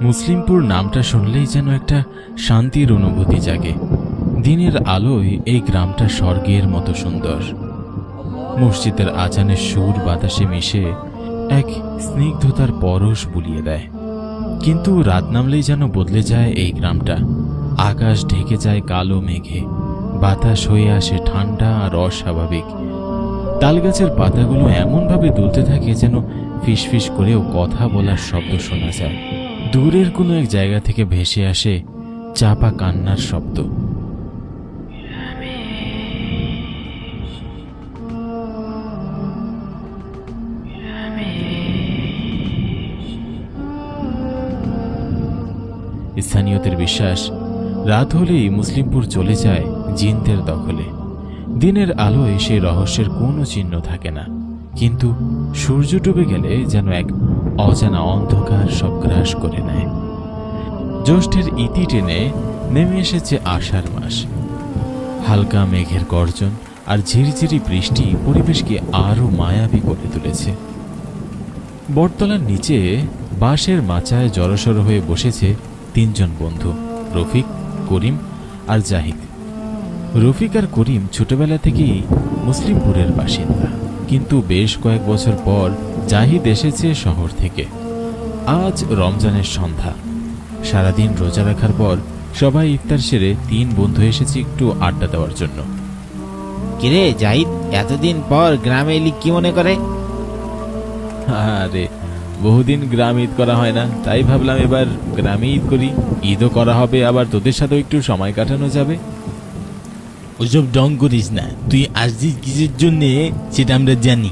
মুসলিমপুর নামটা শুনলেই যেন একটা শান্তির অনুভূতি জাগে। দিনের আলোয় এই গ্রামটা স্বর্গের মতো সুন্দর। মসজিদের আজানের সুর বাতাসে মিশে এক স্নিগ্ধতার পরশ বুলিয়ে দেয়। কিন্তু রাত নামলেই যেন বদলে যায় এই গ্রামটা। আকাশ ঢেকে যায় কালো মেঘে। বাতাস হয়ে আসে ঠান্ডা আর অস্বাভাবিক। তালগাছের পাতাগুলো এমনভাবে দুলতে থাকে যেন ফিসফিস করেও কথা বলার শব্দ শোনা যায়। দূরের কোনো এক জায়গা থেকে ভেসে আসে চাপা কান্নার শব্দ। স্থানীয়দের বিশ্বাস, রাত হলেই মুসলিমপুর চলে যায় জিনদের দখলে। দিনের আলোয় সেই রহস্যের কোনো চিহ্ন থাকে না। কিন্তু সূর্য ডুবে গেলে যেন এক অজানা অন্ধকার সব গ্রাস করে নেয়। জ্যৈষ্ঠের ইতি টেনে নেমে এসেছে আষাঢ় মাস। হালকা মেঘের গর্জন আর ঝিরিঝিরি বৃষ্টি পরিবেশকে আরও মায়াবী করে তুলেছে। বটতলার নিচে বাঁশের মাচায় জড়সড় হয়ে বসেছে তিনজন বন্ধু, রফিক, করিম আর জাহিদ। রফিক আর করিম ছোটবেলা থেকেই মুসলিমপুরের বাসিন্দা। কিন্তু বেশ কয়েক বছর পর জাহিদ এসেছে শহর থেকে। আজ রমজানের সন্ধ্যা। সারাদিন রোজা রাখার পর সবাই ইফতার সেরে তিন বন্ধু এসেছে একটু আড্ডা দেওয়ার জন্য। কিরে জাহিদ এতদিন পর গ্রামে এলি কি মনে করে? আরে বহুদিন গ্রাম ঈদ করা হয় না তাই ভাবলাম এবার গ্রামে ঈদ করি। ঈদও করা হবে আবার তোদের সাথেও একটু সময় কাটানো যাবে। ওসব ডং করিস না। তুই আসছিস কিসের জন্যে সেটা আমরা জানি।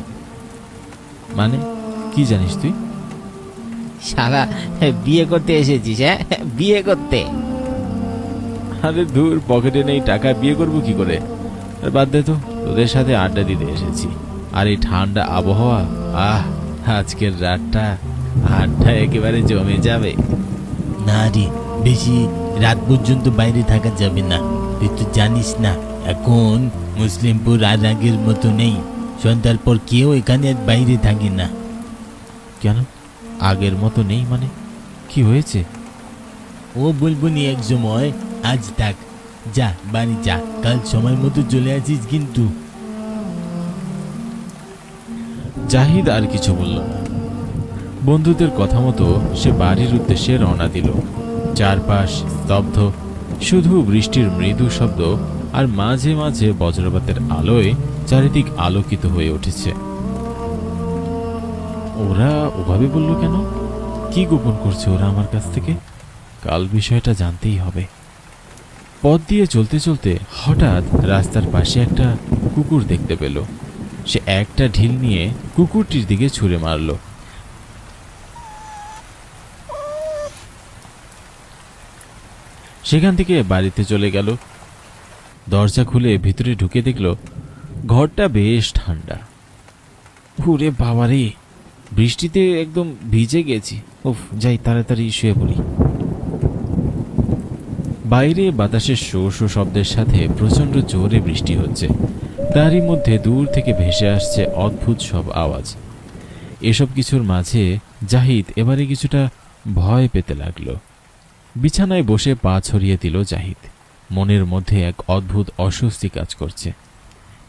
মানে কি জানিস তুই? সারা বিয়ে করতে এসেছিস হ্যাঁ? বিয়ে করতে। আরে দূর পকেটে নেই টাকা বিয়ে করব কি করে? আর বাদ দে তো তোদের সাথে আড্ডা দিতে এসেছি। আর এই ঠান্ডা আবহাওয়া আহ আজকের রাতটা আড্ডা একেবারে জমে যাবে। না রে বেশি রাত পর্যন্ত বাইরে থাকা যাবে না। তুই তো জানিস না। এখন মুসলিমপুর আর আগের মতো নেই। সন্ধ্যার পর কেউ এখানে বাইরে থাকে না। কেন? আগের মতো নেই মানে? কি হয়েছে? ও বলব নি এক সময় আজ থাক যা বাড়ি যা কাল সময় মতো চলে আসিস কিন্তু। জাহিদ আর কিছু বলল না। বন্ধুদের কথা মতো সে বাড়ির উদ্দেশ্যে রওনা দিল। চারপাশ স্তব্ধ শুধু বৃষ্টির মৃদু শব্দ আর মাঝে মাঝে বজ্রপাতের আলোয় চারিদিক আলোকিত হয়ে উঠেছে। ওরা ওভাবে বলল কেন? কি গোপন করছে ওরা আমার কাছ থেকে? কাল বিষয়টা জানতেই হবে। পথ দিয়ে চলতে চলতে হঠাৎ রাস্তার পাশে একটা কুকুর দেখতে পেল। সে একটা ঢিল নিয়ে কুকুরটির দিকে ছুঁড়ে মারল। সেখান থেকে বাড়িতে চলে গেল। দরজা খুলে ভিতরে ঢুকে দেখল ঘরটা বেশ ঠান্ডা। পুরে বাবারে। বৃষ্টিতে একদম ভিজে গেছি। উফ যাই তাড়াতাড়ি শুয়ে পড়ি। বাইরে বাতাসের শো শো শব্দের সাথে প্রচণ্ড জোরে বৃষ্টি হচ্ছে। তারই মধ্যে দূর থেকে ভেসে আসছে অদ্ভুত সব আওয়াজ। এসব কিছুর মাঝে জাহিদ এবারে কিছুটা ভয় পেতে লাগল। বিছানায় বসে পা ছড়িয়ে দিল জাহিদ। মনের মধ্যে এক অদ্ভুত অস্বস্তি কাজ করছে।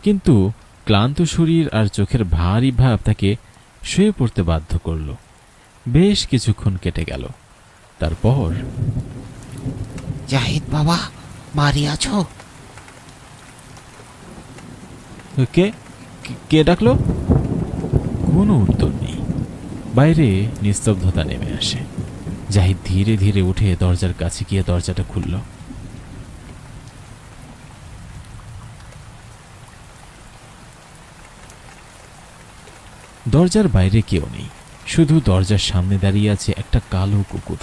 কিন্তু ক্লান্ত শরীর আর চোখের ভারী ভাব তাকে শুয়ে পড়তে বাধ্য করল। বেশ কিছুক্ষণ কেটে গেল। তারপর জাহিদ বাবা বাড়ি আছো? কে কে- কে ডাকলো? কোনো উত্তর নেই। বাইরে নিস্তব্ধতা নেমে আসে। জাহিদ ধীরে ধীরে উঠে দরজার কাছে গিয়ে দরজাটা খুলল। দরজার বাইরে কেউ নেই। শুধু দরজার সামনে দাঁড়িয়ে আছে একটা কালো কুকুর।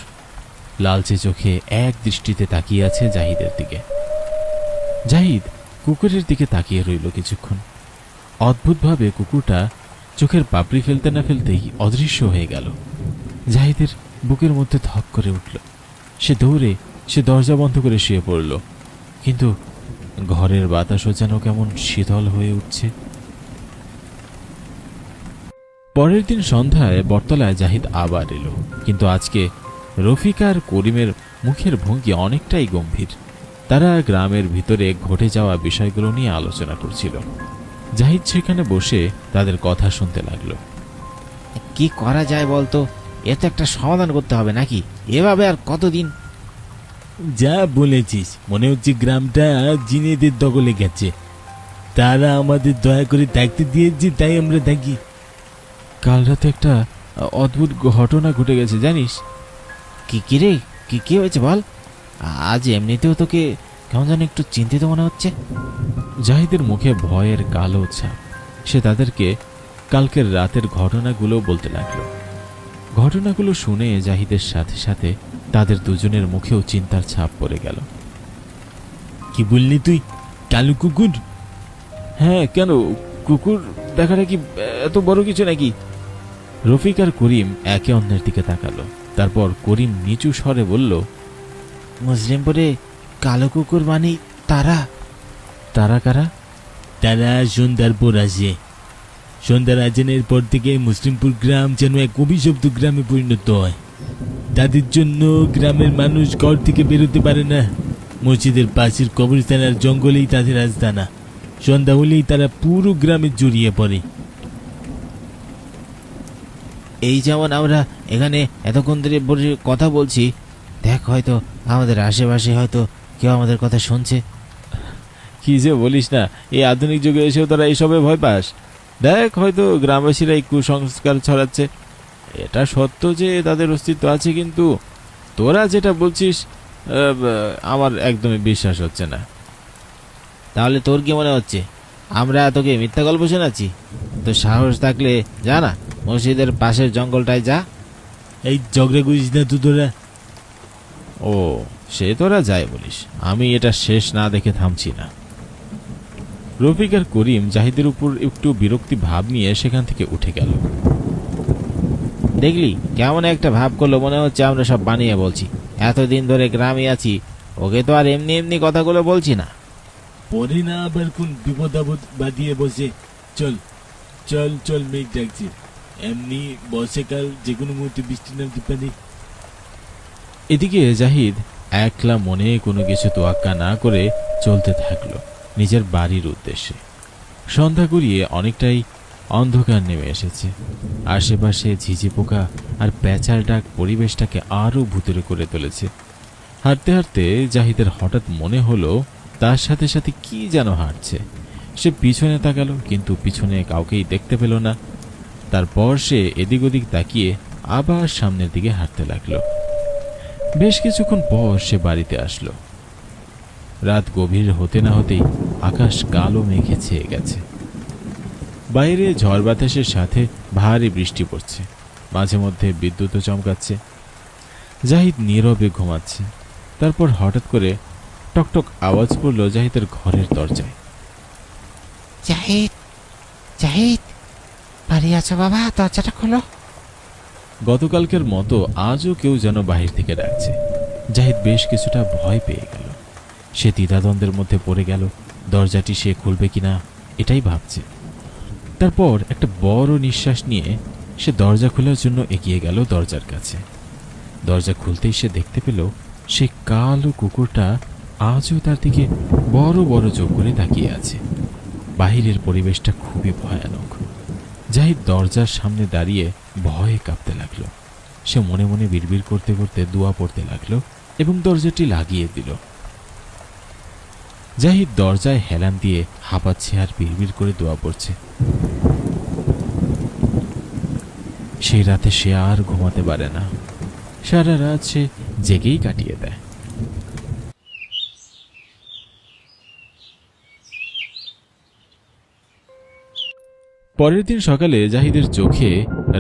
লালচে চোখে এক দৃষ্টিতে তাকিয়ে আছে জাহিদের দিকে। জাহিদ, কুকুরের দিকে তাকিয়ে রইল কিছুক্ষণ। অদ্ভুতভাবে কুকুরটা চোখের পাপড়ি ফেলতে না ফেলতেই অদৃশ্য হয়ে গেল। জাহিদের বুকের মধ্যে ধক করে উঠল। সে দৌড়ে সে দরজা বন্ধ করে শুয়ে পড়ল। কিন্তু ঘরের বাতাসও যেন কেমন শীতল হয়ে উঠছে। পরের দিন সন্ধ্যায় বটতলায় জাহিদ আবার এলো। কিন্তু আজকে রফিক আর করিমের মুখের ভঙ্গি অনেকটাই গম্ভীর। তারা গ্রামের ভিতরে ঘটে যাওয়া বিষয়গুলো নিয়ে আলোচনা করছিল। জাহিদ সেখানে বসে তাদের কথা শুনতে লাগল। কি করা যায় বলতো? এ তো একটা সমাধান করতে হবে নাকি? এভাবে আর কতদিন? যা বলেছিস মনে হচ্ছে গ্রামটা জিনেদের দখলে গেছে। তারা আমাদের দয়া করে থাকতে দিয়েছে তাই আমরা থাকি। কাল রাতে একটা অদ্ভুত ঘটনা ঘটে গেছে জানিস? কি কি রে? কি কি হয়েছে বল? আজ এমনিতেও তোকে কেমন যেন একটু চিন্তিত মনে হচ্ছে। জাহিদের মুখে ভয়ের কালো ছাপ। সে তাদেরকে কালকের রাতের ঘটনাগুলো বলতে লাগল। ঘটনাগুলো শুনে জাহিদের সাথে সাথে তাদের দুজনের মুখেও চিন্তার ছাপ পড়ে গেল। কি বললি তুই? কালু কুকুর? হ্যাঁ কেন? কুকুর দেখাটা কি এত বড় কিছু নাকি? রফিক আর করিম একে অন্যের দিকে তাকালো। তারপর করিম নিচু স্বরে বলল মুসলিমপুরে কালো কুকুর মানে তারা? তারা কারা? তারা সন্ধ্যার পর আসে সন্ধ্যার আজানের পর থেকে মুসলিমপুর গ্রাম যেন এক অভিশপ্ত গ্রামে পরিণত হয়। তাদের জন্য গ্রামের মানুষ ঘর থেকে বেরোতে পারে না। মসজিদের পাশের কবরস্থান আর জঙ্গলেই তাদের আস্তানা। সন্ধ্যা হলেই তারা পুরো গ্রামে জড়িয়ে পড়ে। এই যেমন আমরা এখানে এতক্ষণ ধরে বসে কথা বলছি দেখ হয়তো আমাদের আশেপাশে হয়তো কেউ আমাদের কথা শুনছে। কি যে বলিস না এই আধুনিক যুগে এসেও তোরা এইসবে ভয় পাস। দেখ হয়তো গ্রামবাসীরা এই কুসংস্কার ছড়াচ্ছে। এটা সত্য যে তাদের অস্তিত্ব আছে কিন্তু তোরা যেটা বলছিস আমার একদমই বিশ্বাস হচ্ছে না। তাহলে তোর কি মনে হচ্ছে? আমরা তোকে মিথ্যা গল্প শোনাচ্ছি? তো সাহস থাকলে যা না মসজিদের পাশের জঙ্গলটায় যা। এই ঝগড়া করিস না তো তোরা। ও সে তোরা যায় বলিস। আমি এটা শেষ না দেখে থামছি না। রফিক আর করিম জাহিদের উপর একটু বিরক্তি ভাব নিয়ে সেখান থেকে উঠে গেল। দেখলি কেমন একটা ভাব করল মনে হচ্ছে আমরা সব বানিয়ে বলছি। এতদিন ধরে গ্রামে আছি ওকে তো আর এমনি এমনি কথাগুলো বলছি না। পরে না আবার কোন বিপদ আপদ বাঁধিয়ে বসে। চল চল চল মেঘ ডাকছে। এমনি বর্ষাকাল যে কোনো মুহূর্তে বৃষ্টি নামতে পারে। এদিকে জাহিদ একলা মনে কোনো কিছু তোয়াক্কা না করে চলতে থাকল নিজের বাড়ির উদ্দেশ্যে। সন্ধ্যা গড়িয়ে অনেকটাই অন্ধকার নেমে এসেছে। আশেপাশে ঝিঝি পোকা আর প্যাঁচার ডাক পরিবেশটাকে আরও ভুতুরে করে তুলেছে। হাঁটতে হাঁটতে জাহিদের হঠাৎ মনে হলো, তার সাথে সাথে কি যেন হাঁটছে। সে পিছনে তাকালো, কিন্তু পিছনে কাউকেই দেখতে পেল না। তারপর সে এদিক ওদিক তাকিয়ে আবার সামনের দিকে হাঁটতে লাগল। বেশ কিছুক্ষণ পর সে বাড়িতে আসলো। রাত গভীর হতে না হতেই আকাশ কালো মেঘে ছেয়ে গেছে। বাইরে ঝড় বাতাসের সাথে ভারী বৃষ্টি পড়ছে। মাঝে মধ্যে বিদ্যুৎও চমকাচ্ছে। জাহিদ নীরবে ঘুমাচ্ছে। তারপর হঠাৎ করে টকটক আওয়াজ পড়ল জাহিদের ঘরের দরজায়। জাহিদ জাহিদ। বাড়ি আছো বাবা? দরজাটা খোলো। গতকালকের মতো আজও কেউ যেন বাহির থেকে ডাকছে। জাহিদ বেশ কিছুটা ভয় পেয়ে গেল। সে দ্বিধাদ্বন্দ্বের মধ্যে পড়ে গেল, দরজাটি সে খুলবে কিনা, এটাই ভাবছে। তারপর একটা বড় নিঃশ্বাস নিয়ে সে দরজা খোলার জন্য এগিয়ে গেল দরজার কাছে। দরজা খুলতেই সে দেখতে পেল, সে কালো কুকুরটা আজও তার দিকে বড় বড় চোখ করে তাকিয়ে আছে। বাহিরের পরিবেশটা খুবই ভয়ানক। জাহিদ দরজার সামনে দাঁড়িয়ে ভয়ে কাঁপতে লাগল। সে মনে মনে বিড়বিড় করতে করতে দোয়া পড়তে লাগল এবং দরজাটি লাগিয়ে দিল। জাহিদ দরজায় হেলান দিয়ে হাঁপাচ্ছে আর বিড়বিড় করে দোয়া পড়ছে। সেই রাতে সে আর ঘুমাতে পারে না। সারা রাত সে জেগেই কাটিয়ে দেয়। পরের দিন সকালে জাহিদের চোখে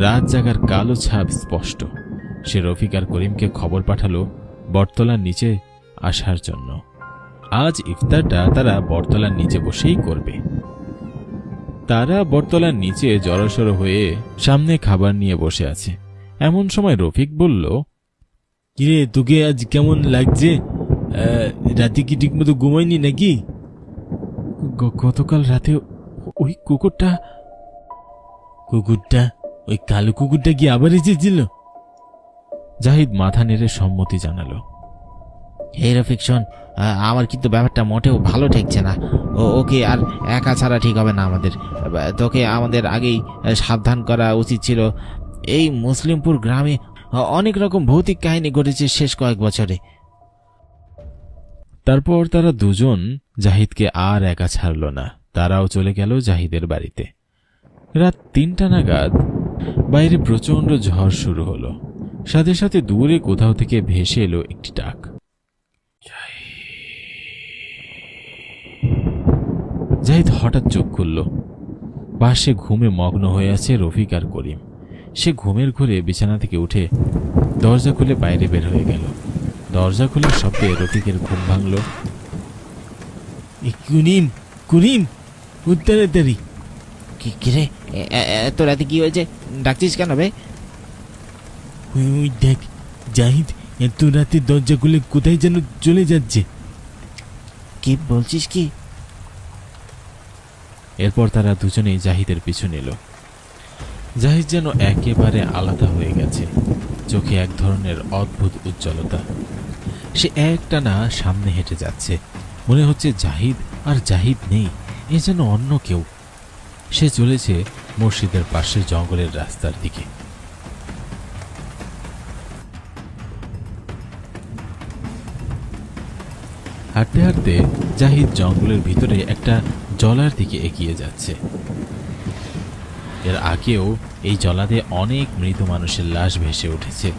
রাত জাগার কালো ছাপ স্পষ্ট। সে রফিক আর করিমকে খবর পাঠালো বটতলার নিচে আসার জন্য। আজ ইফতারটা তারা বটতলার নিচে বসেই করবে। তারা বটতলার নিচে জড়সড় হয়ে সামনে খাবার নিয়ে বসে আছে। এমন সময় রফিক বলল কিরে তোকে আজ কেমন লাগছে? রাতে কি ঠিক মতো ঘুমায়নি নাকি গতকাল রাতে ওই কুকুরটা কুকুরটা ওই কালো কুকুরটা কি আবার এসেছিল? জাহিদ মাথা নেড়ে সম্মতি জানালো। এই রফিক শোন আমার কিন্তু ব্যাপারটা মোটেও ভালো ঠেকছে না। ও ওকে আর একা ছাড়া ঠিক হবে না আমাদের। তোকে আমাদের আগেই সাবধান করা উচিত ছিল। এই মুসলিমপুর গ্রামে অনেক রকম ভৌতিক কাহিনী ঘটেছে শেষ কয়েক বছরে। তারপর তারা দুজন জাহিদকে আর একা ছাড়ল না। তারাও চলে গেল জাহিদের বাড়িতে। রাত তিনটা নাগাদ বাইরে প্রচণ্ড ঝড় শুরু হলো। সাথে সাথে দূরে কোথাও থেকে ভেসে এলো একটি ডাক। জাহিদ। হঠাৎ চোখ খুলল। পাশে ঘুমে মগ্ন হয়ে আছে রফিক আর করিম। সে ঘুমের ঘুরে বিছানা থেকে উঠে দরজা খুলে বাইরে বের হয়ে গেল। দরজা খোলার শব্দে রফিকের ঘুম ভাঙল। কুনিম কুনিম কুনিম উত্তরাতারি কি এ- এত রাতে কি হয়েছে? ডাকছিস কেন বে? ওই ওই দেখ জাহিদ এত রাতে দরজা খুলে কোথায় যেন চলে যাচ্ছে? কি বলছিস কি? এরপর তারা দুজনেই জাহিদের পিছু নিল। জাহিদ যেন একেবারে আলাদা হয়ে গেছে। চোখে এক ধরনের অদ্ভুত উজ্জ্বলতা। সে একটানা সামনে হেঁটে যাচ্ছে। মনে হচ্ছে জাহিদ আর জাহিদ নেই এ যেন অন্য কেউ। সে চলেছে মসজিদের পাশের জঙ্গলের রাস্তার দিকে। হাঁটতে হাঁটতে জাহিদ জঙ্গলের ভিতরে একটা জলার দিকে এগিয়ে যাচ্ছে। এর আগেও এই জলাতে অনেক মৃত মানুষের লাশ ভেসে উঠেছে।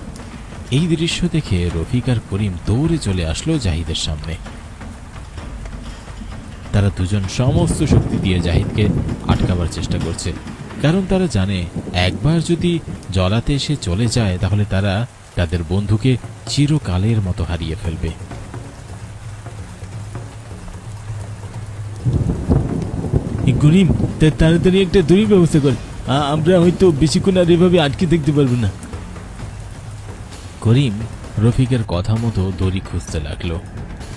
এই দৃশ্য দেখে রফিক আর করিম দৌড়ে চলে আসলো জাহিদের সামনে। তারা দুজন সমস্ত শক্তি দিয়ে জাহিদকে আটকাবার চেষ্টা করছে। কারণ তারা জানে একবার যদি জলাতে এসে চলে যায় তাহলে তারা তাদের বন্ধুকে চিরকালের মতো হারিয়ে ফেলবে। তাড়াতাড়ি একটা দড়ির ব্যবস্থা কর। আমরা হয়তো বেশিক্ষণ আর এভাবে আটকে থাকতে পারব না। করিম রফিকের কথা মতো দড়ি খুঁজতে লাগল।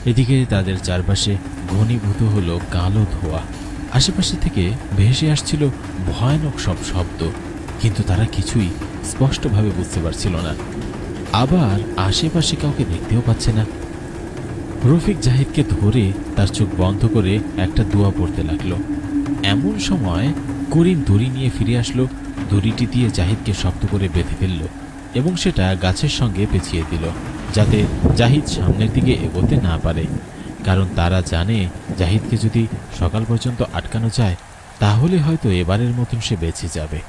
এদিকে তাদের চারপাশে ঘনীভূত হলো কালো ধোয়া। আশেপাশে থেকে ভেসে আসছিল ভয়ানক সব শব্দ, কিন্তু তারা কিছুই স্পষ্টভাবে বুঝতে পারছিল না। আবার আশেপাশে কাউকে দেখতেও পাচ্ছে না। রফিক জাহিদকে ধরে তার চোখ বন্ধ করে একটা দোয়া পড়তে লাগল। এমন সময় করিম দড়ি নিয়ে ফিরে আসলো, দড়িটি দিয়ে জাহিদকে শক্ত করে বেঁধে ফেলল এবং সেটা গাছের সঙ্গে পেঁচিয়ে দিল, যাতে জাহিদ সামনের দিকে এগোতে না পারে। কারণ তারা জানে জাহিদকে যদি সকাল পর্যন্ত আটকানো যায়, তাহলে হয়তো এবারের মতন সে বেঁচে যাবে।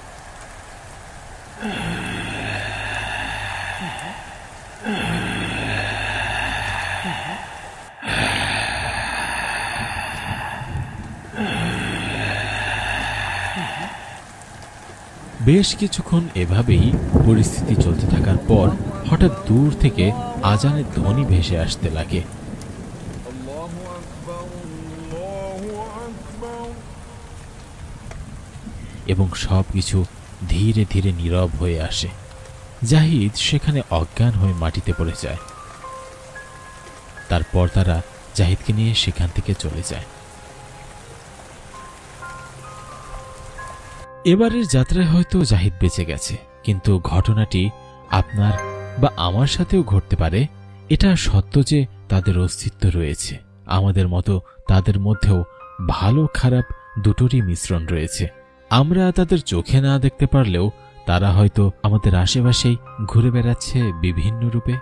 বেশ কিছুক্ষণ এভাবেই পরিস্থিতি চলতে থাকার পর হঠাৎ দূর থেকে আজানের ধ্বনি ভেসে আসতে লাগে। এবং সব কিছু ধীরে ধীরে নীরব হয়ে আসে। জাহিদ সেখানে অজ্ঞান হয়ে মাটিতে পড়ে যায়। তারপর তারা জাহিদকে নিয়ে সেখান থেকে চলে যায়। এবারের যাত্রায় হয়তো জাহিদ বেঁচে গেছে, কিন্তু ঘটনাটি আপনার বা আমার সাথেও ঘটতে পারে। এটা সত্য যে তাদের অস্তিত্ব রয়েছে। আমাদের মতো তাদের মধ্যেও ভালো খারাপ দুটোরই মিশ্রণ রয়েছে। আমরা তাদের চোখে না দেখতে পারলেও তারা হয়তো আমাদের আশেপাশেই ঘুরে বেড়াচ্ছে বিভিন্ন রূপে।